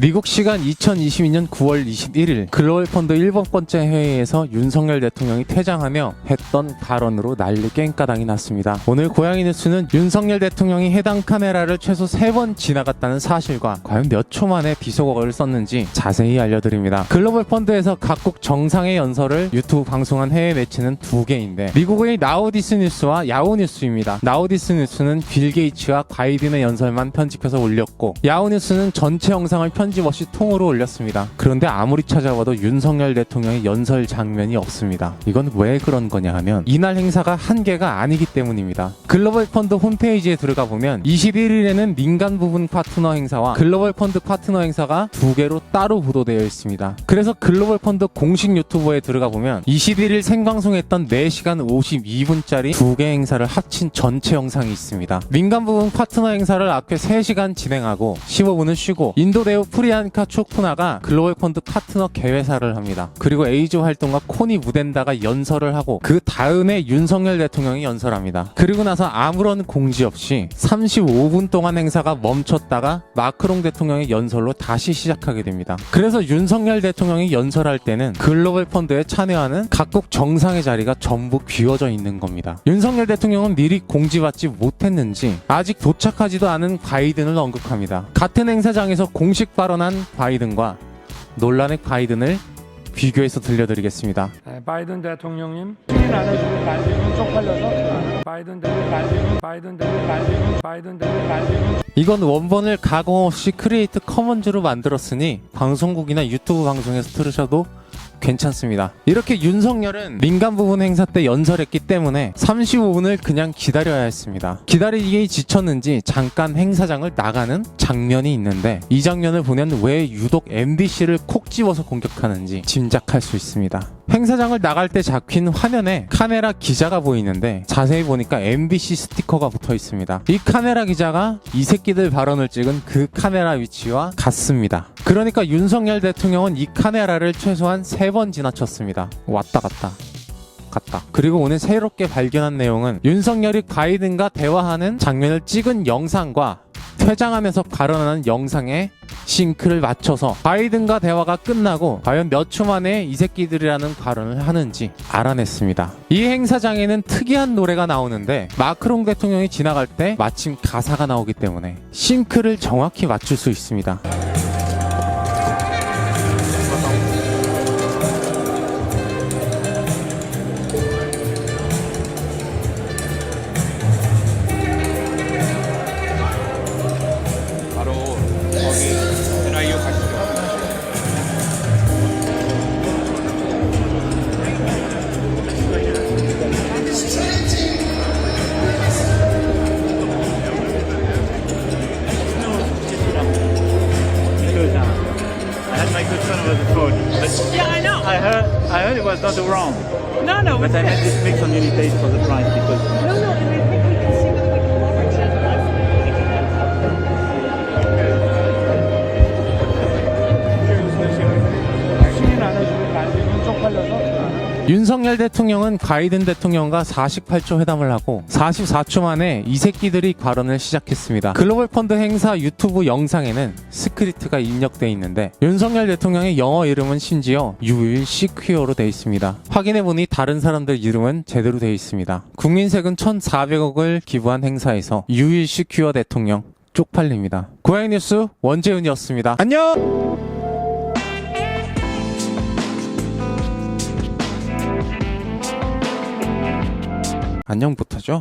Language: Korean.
미국 시간 2022년 9월 21일 글로벌 펀드 7번째 회의에서 윤석열 대통령이 퇴장하며 했던 발언으로 난리 깽까당이 났습니다. 오늘 고양이 뉴스는 윤석열 대통령이 해당 카메라를 최소 3번 지나갔다는 사실과 과연 몇 초 만에 비속어를 썼는지 자세히 알려드립니다. 글로벌 펀드에서 각국 정상의 연설을 유튜브 방송한 해외 매체는 두 개인데 미국의 나우디스 뉴스와 야후 뉴스입니다. 나우디스 뉴스는 빌 게이츠와 바이든의 연설만 편집해서 올렸고 야후 뉴스는 전체 영상을 편집 없이 통으로 올렸습니다. 그런데 아무리 찾아봐도 윤석열 대통령의 연설 장면이 없습니다. 이건 왜 그런 거냐 하면 이날 행사가 한 개가 아니기 때문입니다. 글로벌 펀드 홈페이지에 들어가 보면 21일에는 민간 부분 파트너 행사와 글로벌 펀드 파트너 행사가 두 개로 따로 보도되어 있습니다. 그래서 글로벌 펀드 공식 유튜버에 들어가 보면 21일 생방송했던 4시간 52분짜리 두 개 행사를 합친 전체 영상이 있습니다. 민간 부분 파트너 행사를 앞에 3시간 진행하고 15분은 쉬고 인도 배우 프리안카 초쿠나가 글로벌 펀드 파트너 개회사를 합니다. 그리고 에이조 활동가 코니 무덴다가 연설을 하고 그 다음에 윤석열 대통령이 연설합니다. 그리고 나서 아무런 공지 없이 35분 동안 행사가 멈췄다가 마크롱 대통령의 연설로 다시 시작하게 됩니다. 그래서 윤석열 대통령이 연설할 때는 글로벌 펀드에 참여하는 각국 정상의 자리가 전부 비워져 있는 겁니다. 윤석열 대통령은 미리 공지받지 못했는지 아직 도착하지도 않은 바이든을 언급합니다. 같은 행사장에서 공식 발언 한 바이든과 논란의 바이든을 비교해서 들려드리겠습니다. 네, 바이든 대통령님 승인 안 해주고 반대는 쪽팔려서 바이든 대통령 반대는 바이든 대통령 반대는 바이든 대통령 반대는 이건 원본을 가공 없이 크리에이트 커먼즈로 만들었으니 방송국이나 유튜브 방송에서 들으셔도 괜찮습니다. 이렇게 윤석열은 민간 부분 행사 때 연설했기 때문에 35분을 그냥 기다려야 했습니다. 기다리기에 지쳤는지 잠깐 행사장을 나가는 장면이 있는데 이 장면을 보면 왜 유독 MBC를 콕 집어서 공격하는지 짐작할 수 있습니다. 행사장을 나갈 때 잡힌 화면에 카메라 기자가 보이는데 자세히 보니까 MBC 스티커가 붙어 있습니다. 이 카메라 기자가 이 새끼들 발언을 찍은 그 카메라 위치와 같습니다. 그러니까 윤석열 대통령은 이 카메라를 최소한 세번 지나쳤습니다. 왔다 갔다. 갔다. 그리고 오늘 새롭게 발견한 내용은 윤석열이 바이든과 대화하는 장면을 찍은 영상과 퇴장하면서 발언하는 영상에 싱크를 맞춰서 바이든과 대화가 끝나고 과연 몇 초 만에 이 새끼들이라는 발언을 하는지 알아냈습니다. 이 행사장에는 특이한 노래가 나오는데 마크롱 대통령이 지나갈 때 마침 가사가 나오기 때문에 싱크를 정확히 맞출 수 있습니다. Yeah, I know. I heard, I heard it was not wrong. No, no, But I had this mix on Unipage for the price because No, no, 윤석열 대통령은 바이든 대통령과 48초 회담을 하고 44초 만에 이 새끼들이 발언을 시작했습니다. 글로벌 펀드 행사 유튜브 영상에는 스크립트가 입력돼 있는데 윤석열 대통령의 영어 이름은 심지어 유일 시퀴어로 돼 있습니다. 확인해 보니 다른 사람들 이름은 제대로 돼 있습니다. 국민세금 1,400억을 기부한 행사에서 유일 시퀴어 대통령 쪽팔립니다. 고양이 뉴스 원재윤이었습니다. 안녕! 안녕부터죠?